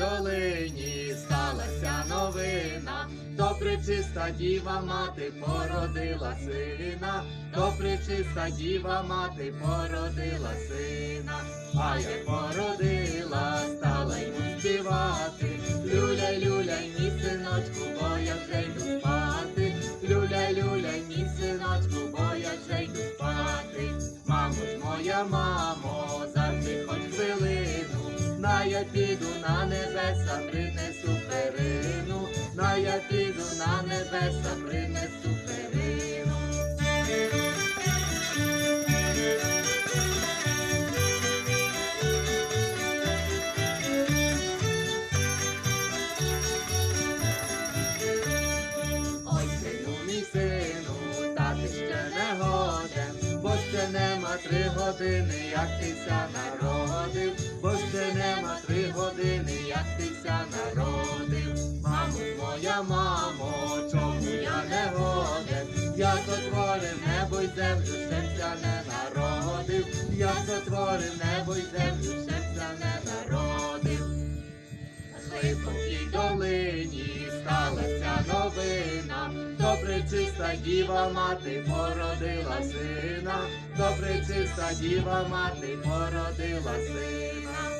Долині сталася новина, то причиста діва мати породила сина, то причиста діва мати породила сина, а як породила, стала йому співати. Мамо, завжди хоч хвилину. На я піду на небеса, принесу перину. На я піду на небеса, принесу нема три години, як тися народив, бо ще нема три години, як тися народив. Мамо, моя мамо, чому я не годен? Я сотворив небо й землю, серця не народив, я сотворив небо й землю, серця не народив. На глибокій долині новина, добре чиста діва мати породила сина, добре чиста діва мати породила сина.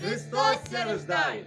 Христос рождає!